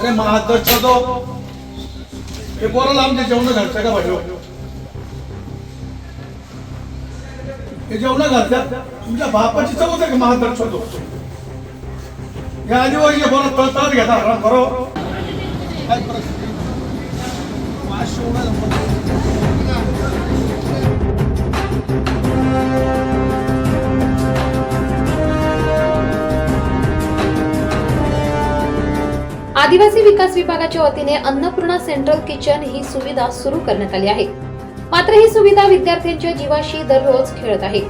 अरे महाअध्यक्ष तो. हे पोराला आमच्या जेवण घालतं का भाजी हे जेवण घालतात? तुमच्या बापाची चव होते का महाअध्यक्ष तो? या आदिवासी बोला तळतळत घेता आराम करो काय परिस्थिती? आदिवासी विकास विभागाच्या वतीने अन्नपूर्णा सेंट्रल किचन ही सुविधा सुरू करण्यात आली आहे. मात्र ही सुविधा विद्यार्थ्यांच्या जीवाशी दररोज खेळत आहे.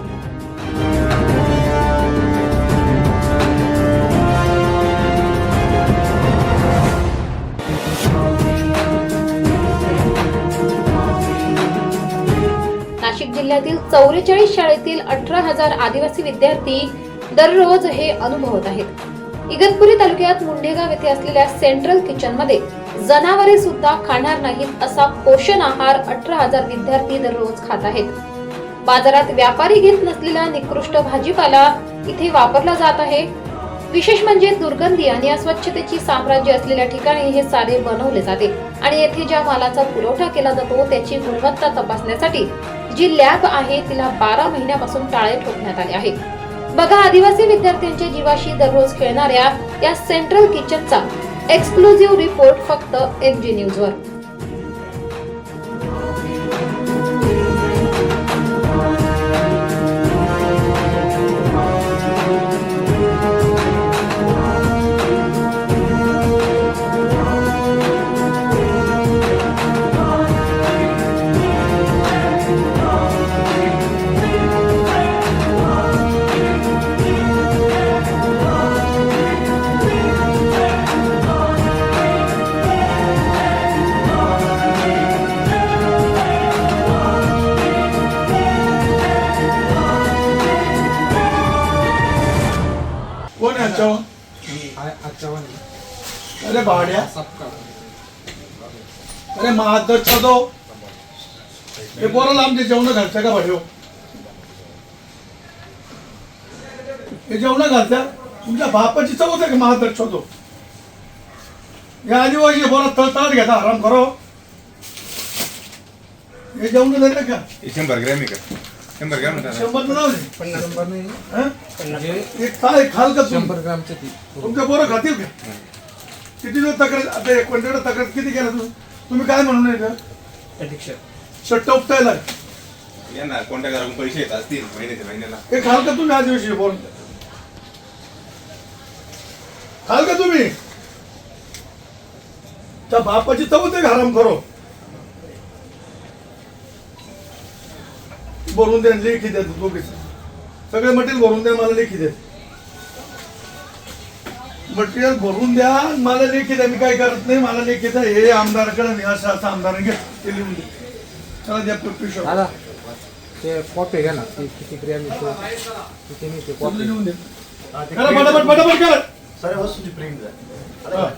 नाशिक जिल्ह्यातील चौवेचाळीस शाळेतील अठरा हजार आदिवासी विद्यार्थी दररोज हे अनुभवत आहेत. इगतपुरी तालुक्यात मुंडेगाव येथे असलेल्या सेंट्रल किचनमध्ये जनावरे सुद्धा खाणार नाहीत असा पोषण आहार अठरा हजार विद्यार्थी दररोज खात आहेत. बाजारात व्यापारी घेत नसलेला निकृष्ट भाजीपाला इथे वापरला जात आहे. विशेष म्हणजे दुर्गंधी आणि अस्वच्छतेची साम्राज्य असलेल्या ठिकाणी हे सारे बनवले जाते आणि येथे ज्या मालाचा पुरवठा केला जातो त्याची गुणवत्ता तपासण्यासाठी जी लॅब आहे तिला बारा महिन्यापासून टाळे ठोकण्यात आले आहे. बघा आदिवासी विद्यार्थ्यांच्या जीवाशी दररोज खेळणाऱ्या या सेंट्रल किचनचा एक्सक्लुझिव्ह रिपोर्ट फक्त एम जी न्यूजवर अरे भाड्या. अरे महाअध्यक्ष तो हे पोराला आमच्या जेवण घालतं का भाई हे जेवण घालतात तुमच्या बापाची चव होते का महाअध्यक्ष तो या आदिवासी बोला तळतळत घेता आराम करो. हे जेवण देते का? हे शंभर ग्रॅम आहे का? शंभर ग्रॅम आहे. शंभर तर जाऊ दे. पन्नास नंबर नाही. एक काय खाल का शंभर ग्रामचं ती. तुमच्या पोरं खातील का? किती दिवस तक्रार आता एक कोणत्याकडे तक्रार किती केलं तुम्ही? तुम्ही काय म्हणून येतं शट्ट उपटायला यांना कोणत्या घरातून पैसे येत असतील? महिन्याच्या महिन्याला. हे खाल का तुम्ही आदिवासी बोल? खाल का तुम्ही? त्या बापाची चवत आहे हराम करो. भरून द्या लेखी द्या दोघे सगळे मटेरियल भरून द्या मला लेखी द्या. मटेरियल भरून द्या. मला लेखी द्या. मी काय करत नाही. मला लेखी द्या. हे आमदाराकडे नाही असं असं आमदाराने घे. ते लिहून दे. चला द्या पिशव्या. दादा ते कॉपी घ्या ना. ते किती ग्रॅम येतो किती नाही ते कॉपी लिहून दे. करा. पटापट पटापट करा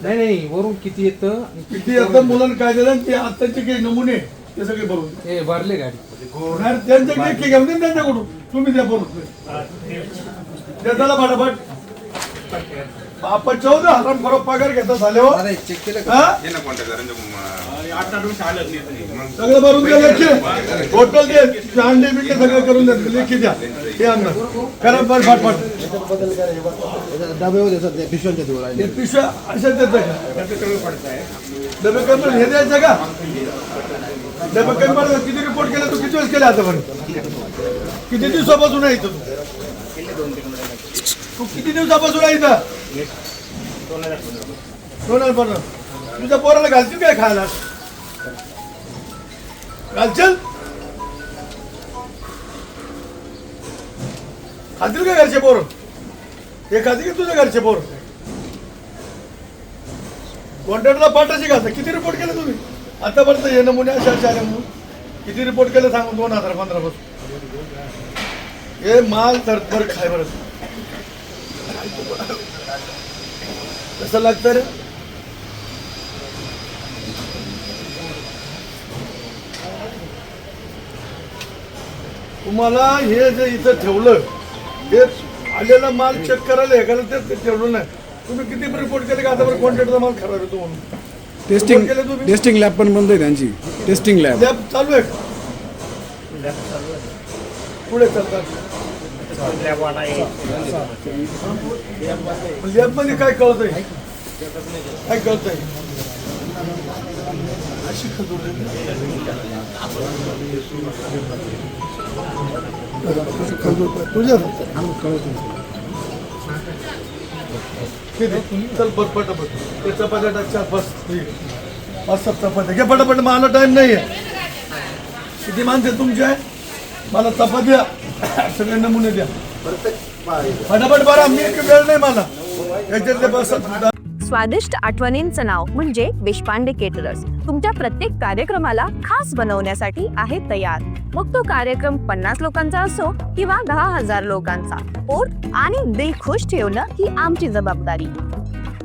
नाही नाही वरून किती येतं किती एकदम मुलांना काय दिलं? ते आत्ताचे काही नमुने ते सगळे भरून. हे भरले गाडी. नाही, त्यांच्याकडे एक घेऊन दे ना त्यांच्याकडून. तुम्ही द्या भरून. द्या त्याला पटापट बापा चौदा हराम करो पगार घेता चेक केलं का? हा? कोणत्या मग सगळं भरून द्या लेखी. टोटल दे अंडे बिंडे सगळं करून द्या लेखी द्या. हे आणा. करा बरं फाट फाट डबे होते सध्या पिशव्यांच्या दूर हे पिशव्या अशा देतं का? डबे कमी हे द्यायचं का? डबे कमी किती रिपोर्ट केला तू? किती वेळेस केला आतापर्यंत? किती दिवसापासून आहे इथं तू? तू किती दिवसापासून आहे इथं? दोन हजार पंधरा तुझ्या पोराला घालतील काय खायला? घालचल खातील का घरचे पोर? हे खातील की तुझ्या घरचे पोर? कॉन्ट्रॅक्टला पाठाशी घालता. किती रिपोर्ट केले तुम्ही? आतापर्यंत हे नमुने अशा अशा आले म्हणून. किती रिपोर्ट केले सांगून दोन हजार पंधरा पासून हे माल तर खाय बरं. कसं लागतं रे? तुम्हाला हे जे इथं ठेवलं हे आलेला माल चेक करायला हे करायला ते- ते ठेवलं नाही. तुम्ही किती रिपोर्ट केले का आतापर्यंत कॉन्ट्रॅक्टचा माल खराब येतो म्हणून. टेस्टिंग केले तुम्ही? टेस्टिंग लॅब पण बंद आहे त्यांची. टेस्टिंग लॅब लॅब चालू आहे. पुढे चालतात. लॅबमध्ये म्हणजे काय कळत आहे काय कळत आहे. अशी तुझ्या चल बस पटापट. ते चपात्या बस. ठीक आहे. पाच सात घे पटापट. मला टाइम नाही आहे किती माणसे तुमचे? आहे मला चपात्या सगळे नमुने द्या. फटाफट बरा मी वेळ नाही मला. याच्यातले बसत स्वादिष्ट आठवणींचं नाव म्हणजे देशपांडे केटरर्स तुमच्या प्रत्येक कार्यक्रमाला खास बनवण्यासाठी आहे तयार. मग तो कार्यक्रम पन्नास लोकांचा असो किंवा दहा हजार लोकांचा. पोट आणि दिल खुश ठेवणं ही आमची जबाबदारी.